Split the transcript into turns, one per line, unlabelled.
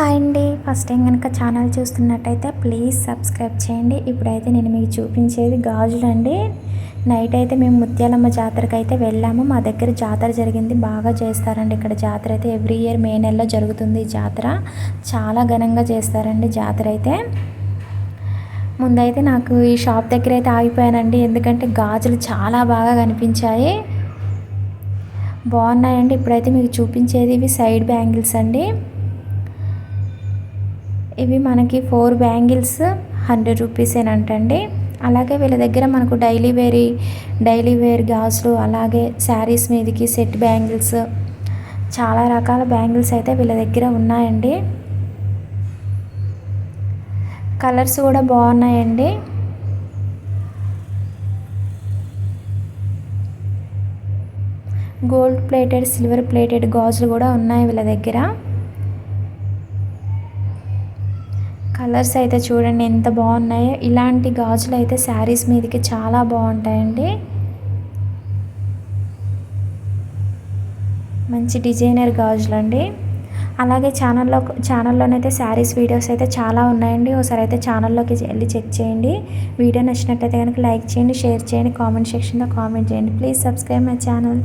Hi అండి. First time కనుక channel చూస్తున్నట్టయితే ప్లీజ్ సబ్స్క్రైబ్ చేయండి. ఇప్పుడైతే నేను మీకు చూపించేది గాజులు అండి. నైట్ అయితే మేము ముత్యాలమ్మ జాతరకి అయితే వెళ్ళాము. మా దగ్గర జాతర జరిగింది. బాగా చేస్తారండి. ఇక్కడ జాతర అయితే ఎవ్రీ ఇయర్ మే నెలలో జరుగుతుంది జాతర. చాలా ఘనంగా చేస్తారండి జాతర అయితే. ముందైతే నాకు ఈ షాప్ దగ్గర అయితే ఆగిపోయానండి. ఎందుకంటే గాజులు చాలా బాగా కనిపించాయి. బాగున్నాయండి. ఇప్పుడైతే మీకు చూపించేది ఇవి సైడ్ బ్యాంగిల్స్ అండి. ఇవి మనకి ఫోర్ బ్యాంగిల్స్ హండ్రెడ్ రూపీసేనంటండి అలాగే వీళ్ళ దగ్గర మనకు డైలీ వేరీ డైలీ వేర్ గాజులు అలాగే శారీస్ మీదకి సెట్ బ్యాంగిల్స్ చాలా రకాల బ్యాంగిల్స్ అయితే వీళ్ళ దగ్గర ఉన్నాయండి. కలర్స్ కూడా బాగున్నాయండి. గోల్డ్ ప్లేటెడ్ సిల్వర్ ప్లేటెడ్ గాజులు కూడా ఉన్నాయి వీళ్ళ దగ్గర. కలర్స్ అయితే చూడండి ఎంత బాగున్నాయో. ఇలాంటి గాజులు అయితే శారీస్ మీదకి చాలా బాగుంటాయండి. మంచి డిజైనర్ గాజులు అండి అలాగే ఛానల్లో ఛానల్లోనైతే శారీస్ వీడియోస్ అయితే చాలా ఉన్నాయండి. ఒకసారి అయితే ఛానల్లోకి వెళ్ళి చెక్ చేయండి. వీడియో నచ్చినట్లయితే కనుక లైక్ చేయండి షేర్ చేయండి కామెంట్ సెక్షన్లో కామెంట్ చేయండి. Please subscribe my channel.